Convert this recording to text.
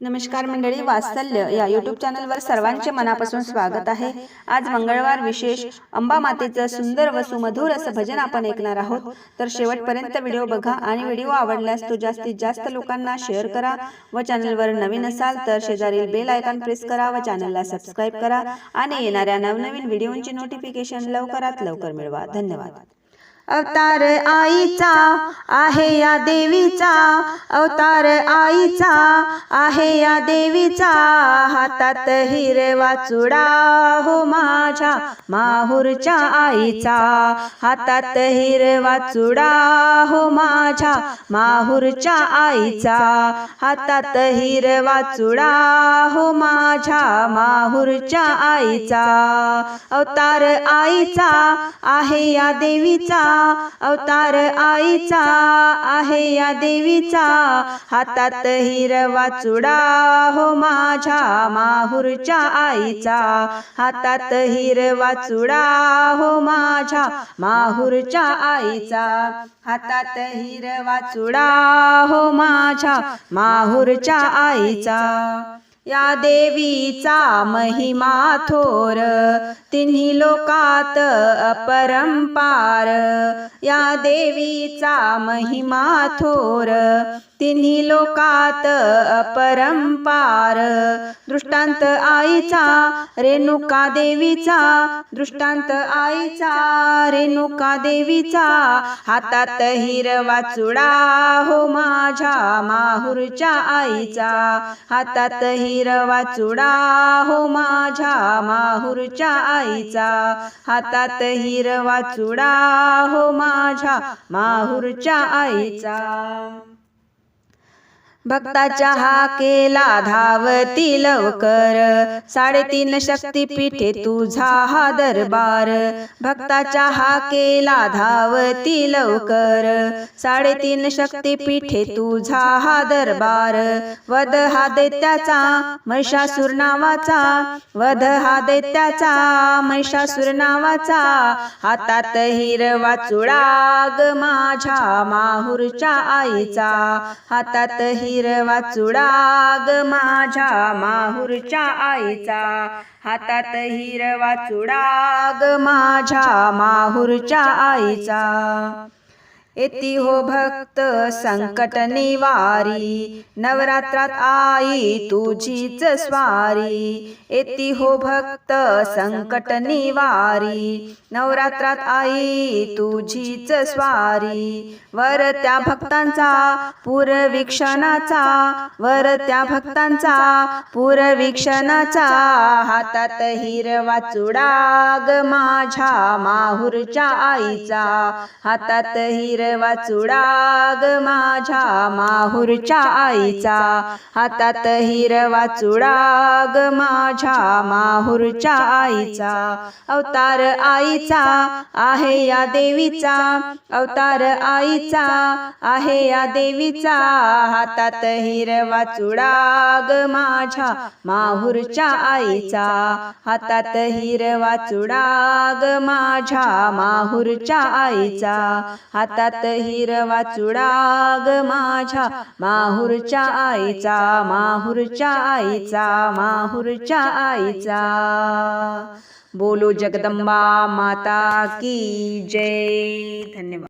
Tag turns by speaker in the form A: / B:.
A: नमस्कार मंडळी वात्सल्य या यूट्यूब चॅनलवर सर्वांचे मनापासून स्वागत आहे. आज मंगळवार विशेष अंबा मातेचं सुंदर व सुमधुर असं भजन आपण ऐकणार आहोत. तर शेवटपर्यंत व्हिडिओ बघा आणि व्हिडिओ आवडल्यास तो जास्तीत जास्त लोकांना शेअर करा व चॅनलवर नवीन असाल तर शेजारील बेल आयकॉन प्रेस करा व चॅनलला सबस्क्राईब करा आणि येणाऱ्या नवनवीन व्हिडिओंची नोटिफिकेशन लवकरात लवकर मिळवा. धन्यवाद. अवतार आईचा आहे या देवीचा अवतार आईचा आहे या देवीचा. हातात हिरवा चुडा हो माझ्या माहूरच्या आईचा. हातात हिरवा चुडा हो माझ्या माहूरच्या आईचा. हातात हिरवा चुडा हो माझ्या माहूरच्या आईचा. अवतार आईचा आहे या देवीचा. अवतार आईचा आहे या देवीचा. हातात हिरवा चुडा हो माझ्या माहूरच्या आईचा. हातात हिरवा चुडा हो माझ्या माहूरच्या आईचा. हातात हिरवा चुडा हो माझ्या माहूरच्या आईचा. या देवीचा महिमा थोर तिन्ही लोकात अपरंपार. या देवीचा महिमा थोर तिन्ही लोकात अपरंपार. दृष्टांत आईचा रेणुका देवीचा. दृष्टांत आईचा रेणुका देवीचा. हातात हिरवा चुडा हो माझ्या माहूरच्या आईचा. हातात हिरवा चुडा हो माझ्या माहूरच्या आईचा. हातात हिरवा चुडा हो माझ्या माहूरच्या आईचा. भक्ताच्या हा केला धावती लवकर. साडेतीन शक्तीपीठे तुझा हा दरबार. भक्ताच्या हा केला धावती लवकर. साडेतीन शक्तीपीठे तुझा हा दरबार. वध हा दैत्याचा महिषासूर नावाचा. वध हा दैत्याचा महिषासूर नावाचा. हातात हिरवा चुडाग माझ्या माहूरच्या आईचा. हातात हिरवा चुडाग माझ्या माहूरच्या आईचा. हातात हिरवा चुडाग माझ्या माहूरच्या आईचा. येती हो भक्त संकट निवारी नवरात्रात आई तुझीच स्वारी येती हो भक्त संकट निवारी नवरात्रात आई तुझीच स्वारी वर त्या भक्तांचा पुरवीक्षणाचा वर त्या भक्तांचा पुरवीक्षणाचा हातात हिरवा चुडाग माझ्या माहूरच्या आईचा हातात हिरवा चुडाग माझ्या माहूरच्या आईचा. हातात हिरवा चुडाग माझ्या माहूरच्या आईचा. अवतार आईचा आहे या देवीचा. अवतार आईचा आहे या देवीचा. हातात हिरवा चुडाग माझ्या माहूरच्या आईचा. हातात हिरवा चुडाग माझ्या माहूरच्या आईचा. हातात हातात हिरवा चुडाग माझ्या. माहूरच्या आईचा माहूरच्या आईचा माहूरच्या आईचा. बोलो जगदंबा माता की जय. धन्यवाद.